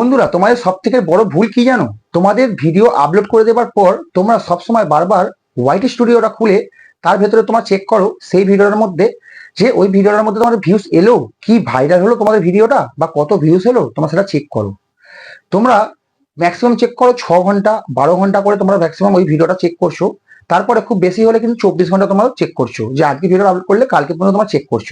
বন্ধুরা, তোমাদের সব থেকে বড় ভুল কি জানো? তোমাদের ভিডিও আপলোড করে দেওয়ার পর তোমরা সবসময় বারবার হোয়াইট স্টুডিওটা খুলে তার ভেতরে তোমার চেক করো, সেই ভিডিওটার মধ্যে যে ওই ভিডিওটার মধ্যে তোমাদের ভিউজ এলো, কি ভাইরাল হলো তোমাদের ভিডিওটা বা কত ভিউজ এলো, তোমরা সেটা চেক করো। তোমরা ম্যাক্সিমাম চেক করো ছ ঘণ্টা, বারো ঘণ্টা করে তোমরা ম্যাক্সিমাম ওই ভিডিওটা চেক করছ। তারপরে খুব বেশি হলে কিন্তু চব্বিশ ঘণ্টা তোমরা চেক করছ, যে আজকে ভিডিওটা আপলোড করলে কালকে পর্যন্ত তোমরা চেক করছ।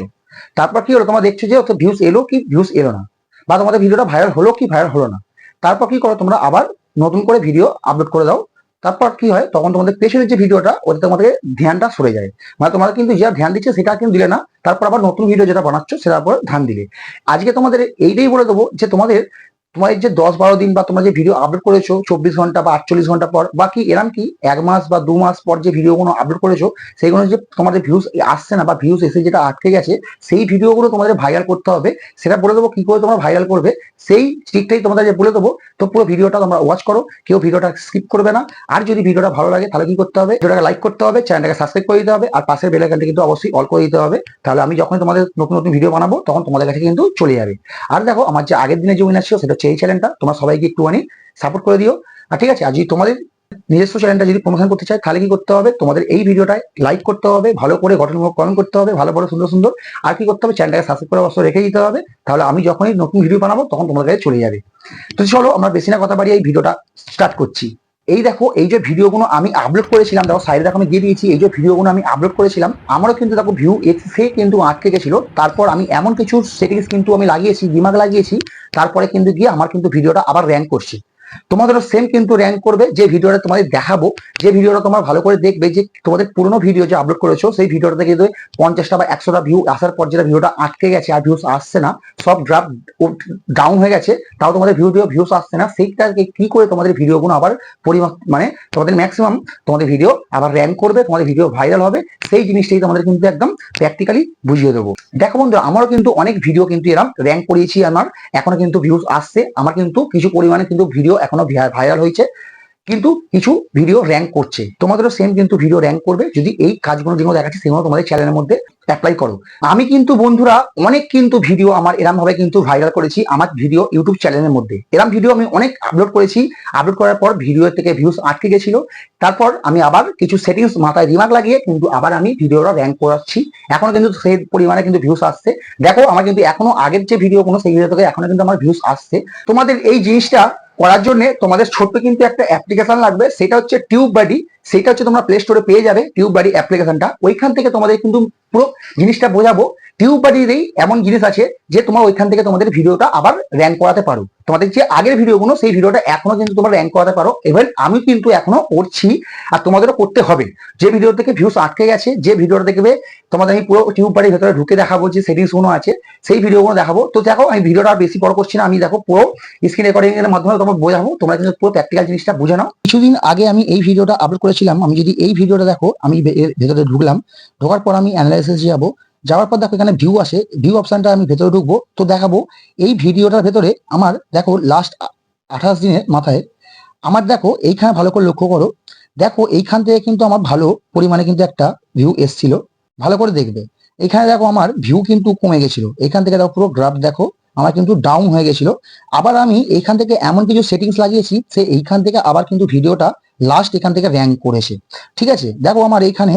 তারপর কি হলো, তোমরা দেখছ যে ওতে ভিউজ এলো কি ভিউজ এলো না। বা তোমাদের ভিডিওটা ভাইরাল হলো কি ভাইরাল হলো না? তারপর কি করো, তোমরা আবার নতুন করে ভিডিও আপলোড করে দাও। তারপর কি হয়, তখন তোমাদের পেছনের যে ভিডিওটা ওতে তোমাদের ধ্যানটা সরে যায়। মানে তোমরা কিন্তু যা ধ্যান দিচ্ছে, সেটা কিন্তু দিলে না। তারপর আবার নতুন ভিডিও যেটা বানাচ্ছ, সেটার উপর ধ্যান দিলে আজকে তোমাদের এইটাই বলে দেবো যে তোমাদের তোমার যে দশ বারো দিন বা তোমরা যে ভিডিও আপলোড করেছ, চব্বিশ ঘণ্টা বা আটচল্লিশ ঘণ্টা পর বা কি এরম কি এক মাস বা দু মাস পর যে ভিডিওগুলো আপলোড করেছ সেইগুলো যে তোমাদের ভিউজ আসছে না বা ভিউজ এসে যেটা আটকে গেছে, সেই ভিডিওগুলো তোমাদের ভাইরাল করতে হবে, সেটা বলে দেবো, কি করে তোমরা ভাইরাল করবে, সেই ট্রিকটাই তোমাদের বলে দেবো, তো পুরো ভিডিওটা তোমরা ওয়াচ করো, কেউ ভিডিওটা স্কিপ করবে না, আর যদি ভিডিওটা ভালো লাগে, তাহলে কি করতে হবে ভিডিওটাকে লাইক করতে হবে চ্যানেলটাকে সাবস্ক্রাইব করে দিতে হবে, আর পাশের বেল আইকনটা কিন্তু অবশ্যই অল করে দিতে হবে, তাহলে আমি যখন তোমাদের নতুন নতুন ভিডিও বানাবো, তখন তোমাদের কাছে কিন্তু চলে যাবে। আর দেখো, আমার যে আগের দিনে যে উইনার ছিল, সেটা হচ্ছে এই চ্যানেলটা তোমরা সবাইকে একটুখানি সাপোর্ট করে দিও। আর ঠিক আছে, আর যদি তোমাদের নিজস্ব চ্যানেলটা যদি প্রমোশন করতে চায়, তাহলে কি করতে হবে? তোমাদের এই ভিডিওটায় লাইক করতে হবে, ভালো করে গঠনমূলক কমেন্ট করতে হবে, ভালো ভালো সুন্দর সুন্দর। আর কি করতে হবে? চ্যানেলটাকে সাবস্ক্রাইব করে অবশ্য রেখে দিতে হবে। তাহলে আমি যখনই নতুন ভিডিও বানাবো, তখন তোমাদের কাছে চলে যাবে। তো চলো, আমরা বেশি না কথা বাড়িয়ে এই ভিডিওটা স্টার্ট করছি। এই দেখো, এই যে ভিডিওগুলো আমি আপলোড করেছিলাম, দেখো সাইডে দেখো আমি দিয়ে দিয়েছি, এই যে ভিডিওগুলো আমি আপলোড করেছিলাম, আমারও কিন্তু দেখো ভিউ এসে কিন্তু আটকে গেছিল। তারপর আমি এমন কিছু সেটিংস কিন্তু আমি লাগিয়েছি দিমাগ লাগিয়েছি, তারপরে কিন্তু গিয়ে আমার কিন্তু ভিডিওটা আবার র্যাঙ্ক করছে। তোমাদেরও সেম কিন্তু র্যাঙ্ক করবে। যে ভিডিওটা তোমাদের দেখাবো, যে ভিডিওটা তোমরা ভালো করে দেখবে যে তোমাদের পুরোনো ভিডিও যে আপলোড করেছ, সেই ভিডিওটাতে কিন্তু পঞ্চাশটা বা একশোটা ভিউ আসার পর যেটা ভিডিওটা আটকে গেছে আর ভিউস আসছে না, সব ড্রাফ ডাউন হয়ে গেছে, তাও তোমাদের ভিডিও ভিউস আসছে না সেইটাকে কি করে তোমাদের ভিডিওগুলো আবার পরিমাপ মানে তোমাদের ম্যাক্সিমাম তোমাদের ভিডিও আবার র্যাঙ্ক করবে, তোমাদের ভিডিও ভাইরাল হবে, সেই জিনিসটাই তোমাদের কিন্তু একদম প্র্যাকটিক্যালি বুঝিয়ে দেবো। দেখো বন্ধু, আমারও কিন্তু অনেক ভিডিও কিন্তু এরকম র্যাঙ্ক করিয়েছি আমার, এখনও কিন্তু ভিউস আসছে, আমার কিন্তু কিছু পরিমাণে কিন্তু ভিডিও এখনও ভাইরাল হয়েছে, কিন্তু কিছু ভিডিও র্যাঙ্ক করছে। তোমাদেরও সেম কিন্তু ভিডিও র্যাঙ্ক করবে। যদি এই কাজগুলো যেগুলো দেখাচ্ছি, সেগুলো তোমাদের চ্যানেলের মধ্যে অ্যাপ্লাই করো। আমি কিন্তু বন্ধুরা, অনেক কিন্তু ভিডিও আমার এরম ভাবে কিন্তু ভাইরাল করেছি আমার ভিডিও ইউটিউব চ্যানেলের মধ্যে। এরম ভিডিও আমি অনেক আপলোড করেছি। আপলোড করার পর ভিডিও থেকে ভিউজ আটকে গেছিল। তারপর আমি আবার কিছু সেটিংস মাথায় রিমার্ক লাগিয়ে কিন্তু আবার আমি ভিডিওটা র্যাঙ্ক করাচ্ছি। এখনও কিন্তু সেই পরিমাণে কিন্তু ভিউজ আসছে। দেখো, আমার কিন্তু এখনও আগের যে ভিডিও কোনো সেই ভিডিও থেকে এখনও কিন্তু আমার ভিউজ আসছে। তোমাদের এই জিনিসটা করার জন্য তোমাদের ছোট্ট কিন্তু একটা অ্যাপ্লিকেশন লাগবে সেটা হচ্ছে টিউব বাডি সেটা হচ্ছে তোমরা প্লে স্টোরে পেয়ে যাবে টিউব বাডি অ্যাপ্লিকেশনটা ওইখান থেকে তোমাদের কিন্তু পুরো জিনিসটা বোঝাবো। টিউব বাডিরই এমন জিনিস আছে যে তোমার ওইখান থেকে তোমাদের ভিডিওটা আবার র্যাঙ্ক করাতে পারো। তোমাদের যে আগের ভিডিওগুলো, সেই ভিডিওটা এখনও কিন্তু তোমরা র্যাঙ্ক করাতে পারো। এবার আমি কিন্তু এখনও করছি আর তোমাদেরও করতে হবে। যে ভিডিও থেকে ভিউস আটকে গেছে, যে ভিডিওটা দেখবে তোমাদের আমি পুরো টিউব বাড়ির ভেতরে ঢুকে দেখাবো যে সেটিংসগুলো আছে, সেই ভিডিওগুলো দেখাবো। তো দেখো, আমি ভিডিওটা আর বেশি বড় করছি না। আমি দেখো পুরো স্ক্রিন রেকর্ডিং এর মাধ্যমে তোমার বোঝাবো। তোমরা কিন্তু পুরো প্র্যাকটিক্যাল জিনিসটা বুঝে নাও। কিছুদিন আগে আমি এই ভিডিওটা আপলোড করেছিলাম, আমি যদি এই ভিডিওটা দেখো, আমি ভেতরে ঢুকলাম, ঢোকার পর আমি অ্যানালাইসিস যাব। যাওয়ার পর দেখো এখানে ভিউ আসে ভিউ অপশনটা আমি ভেতরে ঢুকবো, তো দেখাবো, এই ভিডিওটার ভেতরে আমার দেখো লাস্ট আঠাশ দিনের মাথায়, আমার দেখো এইখানে ভালো করে লক্ষ্য করো, দেখো এইখান থেকে কিন্তু আমার ভালো পরিমাণে কিন্তু একটা ভিউ এসছিল, ভালো করে দেখবে। এখানে দেখো আমার ভিউ কিন্তু কমে গেছিল, এখান থেকে দেখো পুরো গ্রাফ দেখো, আমার কিন্তু ডাউন হয়ে গেছিল, আবার আমি এইখান থেকে এমন কিছু সেটিংস লাগিয়েছি, সে এইখান থেকে আবার কিন্তু ভিডিওটা লাস্ট এখান থেকে র্যাঙ্ক করেছে। ঠিক আছে? দেখো আমার এইখানে,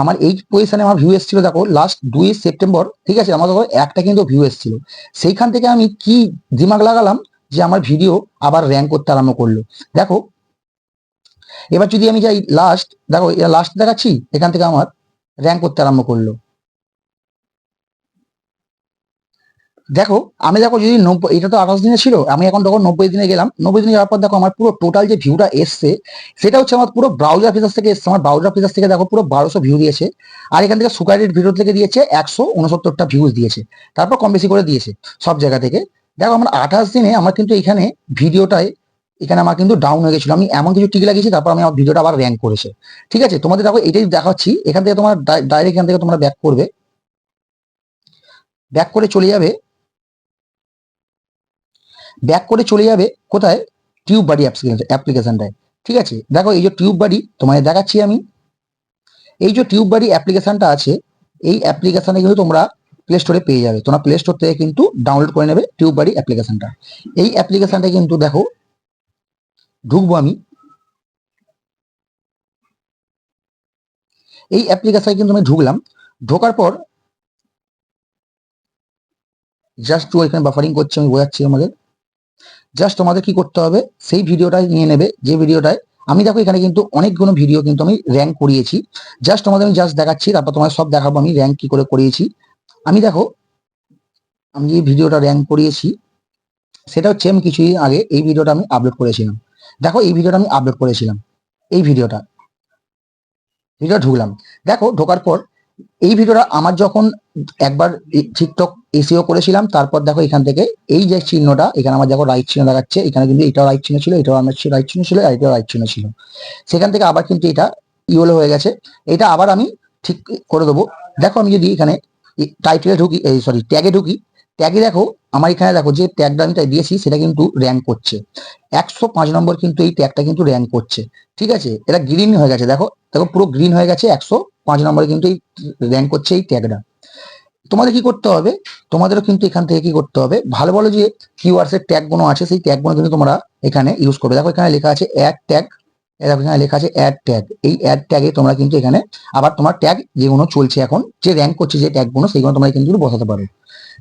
আমার এই পজিশনে আমার ভিউ এসেছিল, দেখো লাস্ট দুই সেপ্টেম্বর ঠিক আছে? আমার দেখো, একটা কিন্তু ভিউ এসেছিল। সেইখান থেকে আমি কি দিমাগ লাগালাম যে আমার ভিডিও আবার র্যাঙ্ক করতে আরম্ভ করল। দেখো, এবার যদি আমি যাই লাস্ট দেখো লাস্ট দেখাচ্ছি, এখান থেকে আমার র্যাঙ্ক করতে আরম্ভ করল। দেখো, আমি দেখো যদি নব্বই, এটা তো আঠাশ দিনে ছিল, আমি এখন তখন নব্বই দিনে গেলাম, নব্বই দিনে যাওয়ার পর দেখো আমার পুরো টোটাল যে ভিউটা এসছে, সেটা হচ্ছে আমার পুরো ব্রাউজার ফিচার থেকে এসছে, আমার ব্রাউজার ফিচার থেকে দেখো পুরো বারোশো ভিউ দিয়েছে, আর এখান থেকে সুগারের ভিডিও থেকে দিয়েছে একশো উনসত্তরটা ভিউজ দিয়েছে, তারপর কম বেশি করে দিয়েছে সব জায়গা থেকে। দেখো আমার আঠাশ দিনে আমার কিন্তু এখানে ভিডিওটায়, এখানে আমার কিন্তু ডাউন হয়ে গেছিল, আমি এমন কিছু টিক লাগিয়েছি, তারপর আমি আমার ভিডিওটা আবার র্যাঙ্ক করেছে, ঠিক আছে? তোমাদের দেখো এটাই দেখাচ্ছি, এখান থেকে তোমার ডাইরেক্ট এখান থেকে তোমরা ব্যাক করবে ব্যাক করে চলে যাবে ব্যাক করে চলে যাবে, কোথায়? টিউব বাড়ি অ্যাপ্লিকেশনটায় ঠিক আছে? দেখো, এই যে টিউব বাড়ি তোমায় দেখাচ্ছি আমি। এই যে টিউব বাড়ি অ্যাপ্লিকেশনটা আছে, এই অ্যাপ্লিকেশনে কিন্তু তোমরা প্লে স্টোরে পেয়ে যাবে। তোমরা প্লে স্টোর থেকে কিন্তু ডাউনলোড করে নেবে টিউব বাড়ি অ্যাপ্লিকেশনটা এই অ্যাপ্লিকেশনটা কিন্তু দেখো, ঢুকবো আমি। এই অ্যাপ্লিকেশনে কিন্তু আমি ঢুকলাম। ঢোকার পর জাস্ট টু এখানে বাফারিং করছে, আমি বোঝাচ্ছি আমাদের জাস্ট তোমাদের কি করতে হবে? সেই ভিডিওটাই নিয়ে নেবে। যে ভিডিওটায় আমি দেখো এখানে কিন্তু অনেকগুলো ভিডিও কিন্তু আমি র্যাঙ্ক করিয়েছি। জাস্ট তোমাদের আমি জাস্ট দেখাচ্ছি, তারপর তোমাদের সব দেখাবো আমি র্যাঙ্ক কি করে করিয়েছি। আমি দেখো, আমি যে ভিডিওটা র্যাঙ্ক করিয়েছি, সেটা হচ্ছে আমি কিছুদিন আগে এই ভিডিওটা আমি আপলোড করেছিলাম। দেখো, এই ভিডিওটা আমি আপলোড করেছিলাম। এই ভিডিওটা ভিডিও ঢুকলাম। দেখো, ঢোকার পর এই ভিডিওটা আমার যখন একবার টিকটক এসিও করেছিলাম, তারপর দেখো এখান থেকে এই যে চিহ্নটা, এখানে আমার দেখো রাইট চিহ্ন দেখাচ্ছে, এখানে কিন্তু এটাও রাইট চিহ্ন ছিল, এটাও আমার রাইট চিহ্ন ছিল, আর এটাও রাইট চিহ্ন ছিল। সেখান থেকে আবার কিন্তু এটা ইয়েলো হয়ে গেছে। এটা আবার আমি ঠিক করে দেবো। দেখো আমি যদি এখানে টাইটেলে ঢুকি, এই সরি ট্যাগে ঢুকি ট্যাগে দেখো, আমার এখানে দেখো যে ট্যাগটা আমি দিয়েছি, সেটা কিন্তু র্যাঙ্ক করছে। একশো পাঁচ নম্বর কিন্তু এই ট্যাগটা কিন্তু র্যাঙ্ক করছে। ঠিক আছে? এটা গ্রিন হয়ে গেছে, দেখো দেখো পুরো গ্রিন হয়ে গেছে একশো পাঁচ নম্বরে কিন্তু এই র্যাঙ্ক করছে এই ট্যাগটা তোমাদের কি করতে হবে? তোমাদেরও কিন্তু এখান থেকে কি করতে হবে? ভালো ভালো যে কিওয়ার্ডস এর ট্যাগগুলো আছে, সেই ট্যাগগুলো কিন্তু তোমরা এখানে ইউজ করবে। দেখো এখানে লেখা আছে অ্যাড ট্যাগ দেখো এখানে লেখা আছে অ্যাড ট্যাগ এই অ্যাড ট্যাগে তোমরা কিন্তু এখানে আবার তোমার ট্যাগ যেগুলো চলছে এখন, যে র্যাঙ্ক করছে যে ট্যাগগুলো, সেইগুলো তোমরা কিন্তু বসাতে পারো।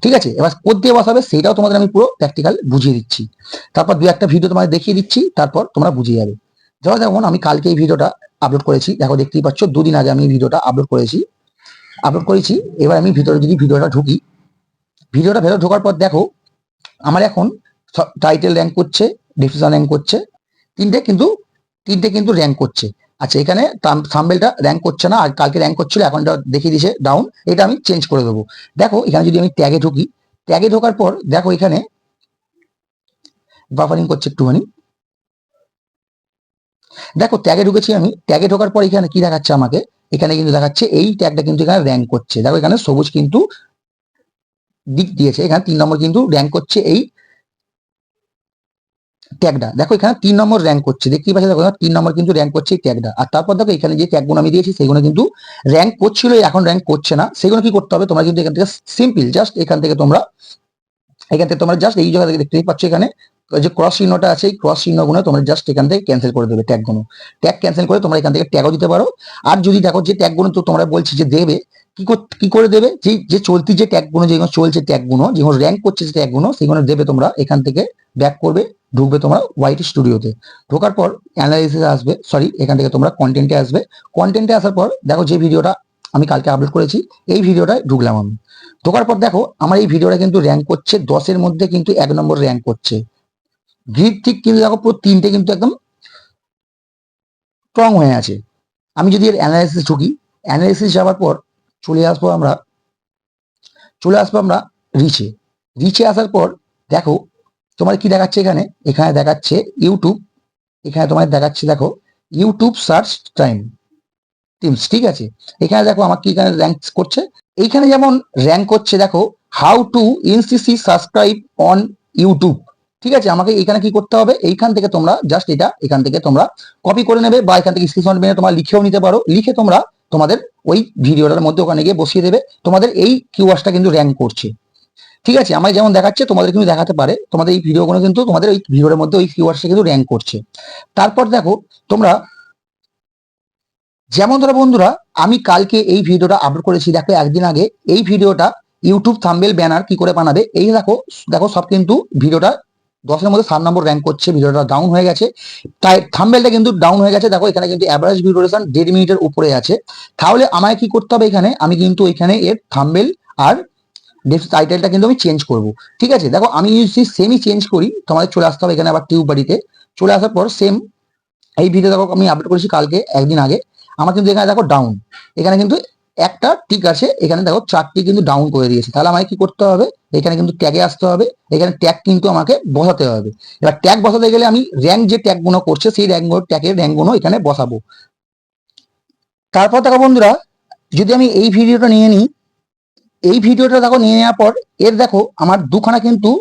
ঠিক আছে? এবার কোড দিয়ে বসাবে সেটাও তোমাদের আমি পুরো প্র্যাকটিক্যাল বুঝিয়ে দিচ্ছি। তারপর দু একটা ভিডিও তোমাদের দেখিয়ে দিচ্ছি, তারপর তোমরা বুঝিয়ে যাবে। ধরো যেমন আমি কালকে এই ভিডিওটা আপলোড করেছি। দেখো, দেখতেই পাচ্ছ, দুদিন আগে আমি ভিডিওটা আপলোড করেছি। আপলোড করেছি, এবার আমি ভিতরে যদি ভিডিওটা ঢুকি, ভিডিওটা ভেতরে ঢোকার পর দেখো, আমার এখন টাইটেল র্যাঙ্ক করছে ডিসক্রিপশন র্যাঙ্ক করছে, তিনটে কিন্তু তিনটে কিন্তু র্যাঙ্ক করছে। আচ্ছা এখানে থাম্বেলটা র্যাঙ্ক করছে না, আর কালকে র্যাঙ্ক করছিল, এখন দেখিয়ে দিছে ডাউন এটা আমি চেঞ্জ করে দেবো। দেখো, এখানে যদি আমি ট্যাগে ঢুকি ট্যাগে ঢোকার পর দেখো, এখানে বাফারিং করছে একটুখানি। দেখো ট্যাগে ঢুকেছি আমি ট্যাগে ঢোকার পর এখানে কি দেখাচ্ছে আমাকে? এখানে কিন্তু দেখাচ্ছে এই ট্যাগটা কিন্তু এখানে র্যাঙ্ক করছে। দেখো এখানে সবুজ কিন্তু দিক দিয়েছে, এখানে তিন নম্বর কিন্তু র্যাঙ্ক করছে এই ট্যাগটা দেখো এখানে তিন নম্বর র্যাঙ্ক করছে, দেখতেই পাচ্ছি দেখো তিন নম্বর কিন্তু র্যাঙ্ক করছে এই ট্যাগটা আর তারপর দেখো এখানে যে ট্যাগগুলো আমি দিয়েছি সেগুলো কিন্তু র্যাঙ্ক করছিল এখন র্যাঙ্ক করছে না। সেগুলো কি করতে হবে? তোমরা কিন্তু এখান থেকে সিম্পল জাস্ট এখান থেকে তোমরা, এখান থেকে তোমরা জাস্ট এই জায়গা থেকে দেখতেই পাচ্ছ এখানে যে ক্রস চিহ্নটা আছে, এই ক্রস চিহ্নগুলো তোমরা জাস্ট এখান থেকে ক্যান্সেল করে দেবে ট্যাগগুলো ট্যাগ ক্যান্সেল করে তোমরা এখান থেকে ট্যাগও দিতে পারো। আর যদি দেখো যে ট্যাগগুলো তো তোমরা বলছি যে দেবে, কি কি করে দেবে? যে যে চলতি যে ট্যাগগুলো যেগুলো চলছে ট্যাগগুলো যেগুলো র্যাঙ্ক করছে যে ট্যাগগুলো সেগুলো দেবে তোমরা এখান থেকে ব্যাক করবে, ঢুকবে তোমরা হোয়াইট স্টুডিওতে ঢোকার পর অ্যানালাইসিস আসবে সরি এখান থেকে তোমরা কন্টেন্টে আসবে। কন্টেন্টে আসার পর দেখো যে ভিডিওটা আমি কালকে আপলোড করেছি, এই ভিডিওটায় ঢুকলাম আমি। ঢোকার পর দেখো, আমার এই ভিডিওটা কিন্তু র্যাঙ্ক করছে, দশের মধ্যে কিন্তু এক নম্বর র্যাঙ্ক করছে। গ্রিড ঠিক কিন্তু দেখো পুরো তিনটে কিন্তু একদম স্ট্রং হয়ে আছে। আমি যদি এর অ্যানালাইসিস ঢুকি অ্যানালাইসিস যাওয়ার পর চলে আসব আমরা, চলে আসব আমরা রিচে রিচে আসার পর দেখো, তোমার কি দেখাচ্ছে এখানে? এখানে দেখাচ্ছে ইউটিউব এখানে তোমার দেখাচ্ছে দেখো ইউটিউব সার্চ টাইম টিমস ঠিক আছে? এখানে দেখো আমার কি এখানে র্যাঙ্ক করছে। এইখানে যেমন র্যাঙ্ক করছে দেখো how to increase subscribe on YouTube ঠিক আছে, আমাকে এখানে কি করতে হবে? এইখান থেকে তোমরা জাস্ট এটা এখান থেকে তোমরা কপি করে নেবে বা এখান থেকে স্ক্রিনশট মেরে তোমরা লিখেও নিতে পারো। লিখে তোমরা তোমাদের ওই ভিডিওটার মধ্যে ওখানে গিয়ে বসিয়ে দেবে। তোমাদের এই কিওয়ার্ডটা কিন্তু র্যাঙ্ক করছে। ঠিক আছে, আমায় যেমন দেখাচ্ছে তোমাদের কিন্তু দেখাতে পারে। তোমাদের এই ভিডিওগুলো কিন্তু তোমাদের ওই ভিডিওর মধ্যে ওই কিওয়ার্ডটা কিন্তু র্যাঙ্ক করছে। তারপর দেখো, তোমরা যেমন ধরো বন্ধুরা, আমি কালকে এই ভিডিওটা আপলোড করেছি। দেখো, একদিন আগে এই ভিডিওটা ইউটিউব থাম্বেল ব্যানার কি করে বানাবে? এই দেখো দেখো সব কিন্তু ভিডিওটা দশের মধ্যে সাত নম্বর র্যাঙ্ক করছে, ভিডিওটা ডাউন হয়ে গেছে। তাই থাম্বেলটা কিন্তু ডাউন হয়ে গেছে। দেখো, এখানে কিন্তু অ্যাভারেজ ভিডিও ডিউরেশন দেড় মিনিটের উপরে আছে। তাহলে আমায় কি করতে হবে এখানে? আমি কিন্তু এখানে এর থাম্বেল আর ডেস্ক টাইটেলটা কিন্তু আমি চেঞ্জ করব। ঠিক আছে? দেখো, আমি যদি সেমই চেঞ্জ করি, তোমাদের চলে আসতে হবে এখানে আবার টিউব বাড়িতে। চলে আসার পর সেম এই ভিডিও দেখো, আমি আপলোড করেছি কালকে, একদিন আগে। আমার কিন্তু এখানে দেখো ডাউন এখানে কিন্তু একটা টিক আছে, এখানে দেখো চারটি কিন্তু ডাউন করে দিয়েছে। তাহলে আমাকে কি করতে হবে? এখানে কিন্তু ট্যাগে আসতে হবে। এখানে ট্যাগ কিন্তু আমাকে বসাতে হবে। এবার ট্যাগ বসাতে গেলে আমি র্যাঙ্ক যে ট্যাগগুলো করছে, সেই র্যাঙ্ক ট্যাগের র্যাঙ্কগুলো এখানে বসাবো। তারপর দেখো বন্ধুরা, যদি আমি এই ভিডিওটা নিয়ে নিই, এই ভিডিওটা দেখো নিয়ে নেওয়ার পর, এর দেখো আমার দুখানা কিন্তু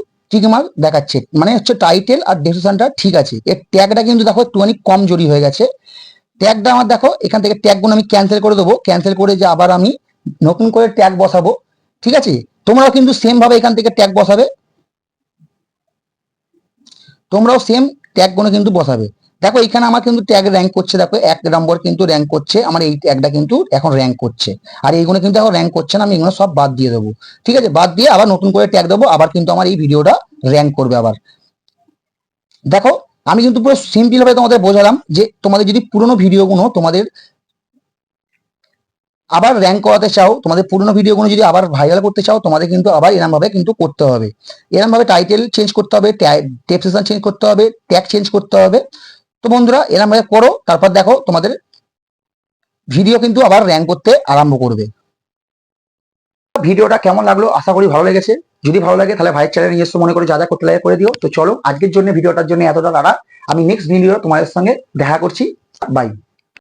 আমার দেখাচ্ছে। মানে হচ্ছে টাইটেল আর ডেসক্রিপশনটা ঠিক আছে। এর ট্যাগটা কিন্তু দেখো একটুখানি কম জড়ি হয়ে গেছে। ট্যাগটা আমার দেখো, এখান থেকে ট্যাগগুলো আমি ক্যান্সেল করে দেবো। ক্যান্সেল করে যে আবার আমি নতুন করে ট্যাগ বসাবো। ঠিক আছে? তোমরাও কিন্তু সেম ভাবে এখান থেকে ট্যাগ বসাবে। তোমরাও সেম ট্যাগগুলো কিন্তু বসাবে। দেখো, এখানে আমার কিন্তু ট্যাগ র্যাঙ্ক করছে। দেখো, এক নম্বর কিন্তু র্যাঙ্ক করছে। আমার এই ট্যাগটা কিন্তু এখন র্যাঙ্ক করছে। আর এইগুলো কিন্তু এখন র্যাঙ্ক করছে না, আমি এগুলো সব বাদ দিয়ে দেবো। ঠিক আছে? বাদ দিয়ে আবার নতুন করে ট্যাগ দেবো। আবার কিন্তু আমার এই ভিডিওটা র্যাঙ্ক করবে আবার। দেখো আমি কিন্তু পুরো সিম্পল ভাবে তোমাদের বোঝালাম যে তোমাদের যদি পুরোনো ভিডিওগুলো তোমাদের আবার র্যাঙ্ক করাতে চাও, তোমাদের পুরোনো ভিডিওগুলো যদি আবার ভাইরাল করতে চাও, তোমাদের কিন্তু আবার এরম ভাবে কিন্তু করতে হবে। এরম ভাবে টাইটেল চেঞ্জ করতে হবে টেপ চেঞ্জ করতে হবে ট্যাগ চেঞ্জ করতে হবে। তো বন্ধুরা এরম ভাবে করো, তারপর দেখো তোমাদের ভিডিও কিন্তু আবার র্যাঙ্ক করতে আরম্ভ করবে। ভিডিওটা কেমন লাগল? আশা করি ভালো লেগেছে। যদি ভালো লাগে তাহলে ভাইয়ের চ্যানেল নিজস্ব মনে করে যা যা করতে লাগে করে দিও। তো চলো, আজকের জন্য ভিডিওটার জন্য এতটা দাঁড়া আমি নেক্সট ভিডিও তোমাদের সঙ্গে দেখা করছি। বাই